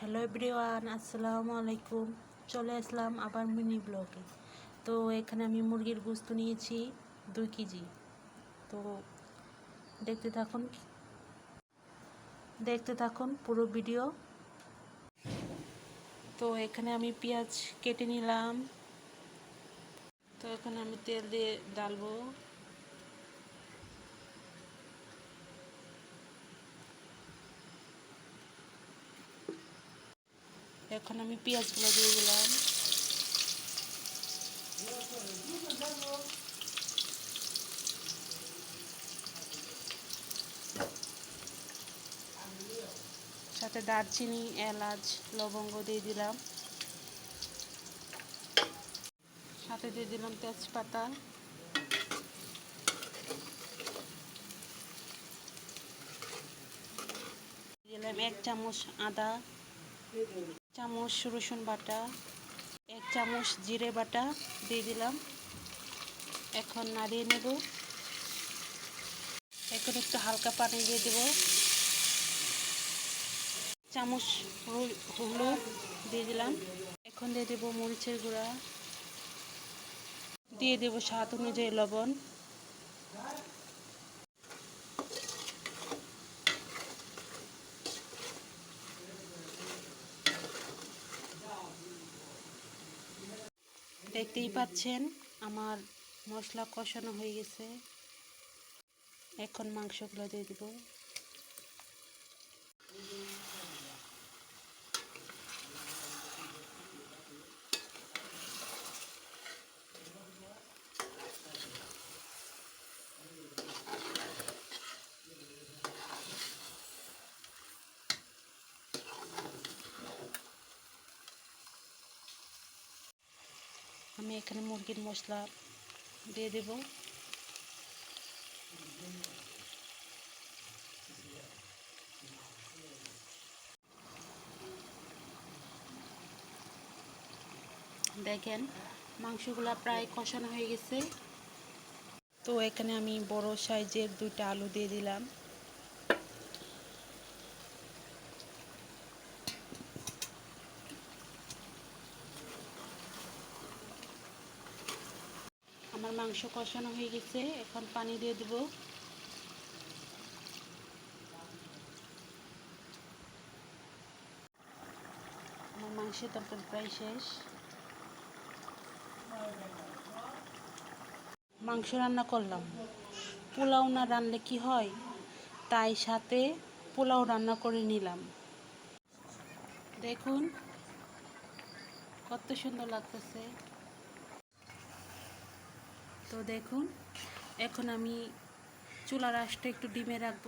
Hello everyone, আসসালামু আলাইকুম। চলে আসলাম আবার মিনি ব্লগে। তো এখানে আমি মুরগির গোস্ত নিয়েছি দুই কেজি। তো দেখতে থাকুন দেখতে থাকুন পুরো ভিডিও। তো এখানে আমি পেঁয়াজ কেটে নিলাম। তো এখানে আমি তেল দিয়ে ডালবো। এখন আমি পেঁয়াজগুলো দিয়ে দিলাম। সাথে দারচিনি, এলাচ, লবঙ্গ দিয়ে দিলাম। সাথে দিয়ে দিলাম তেজপাতা। দিলাম এক চামচ আদা। চামচ রসুন বাটা, এক চামচ জিরে বাটা দিয়ে দিলাম। এখন নাড়িয়ে নেব। এখন একটু হালকা পানি দিয়ে দেব। চামচ হলু- হলুদ দিয়ে দিলাম। এখন দিয়ে দেব মরিচের গুঁড়া। দিয়ে দেব স্বাদ অনুযায়ী লবণ। দেখতেই পাচ্ছেন আমার মশলা কষানো হয়ে গেছে। এখন মাংসগুলো দিয়ে দিব। আমি এখানে মুরগির মশলা দিয়ে দেব। দেখেন, মাংসগুলা প্রায় কষানো হয়ে গেছে। তো এখানে আমি বড় সাইজের দুইটা আলু দিয়ে দিলাম আমার মাংস কষানো হয়ে গেছে, এখন পানি দিয়ে দেব। আমার মাংসের তরকারি প্রায় শেষ। মাংস রান্না করলাম। পোলাও না রানলে কি হয়? তাই সাথে পোলাও রান্না করে নিলাম। দেখুন, কত সুন্দর লাগতেছে। তো দেখুন এখন আমি চুলার রাসটা একটু ডিমে রাখব।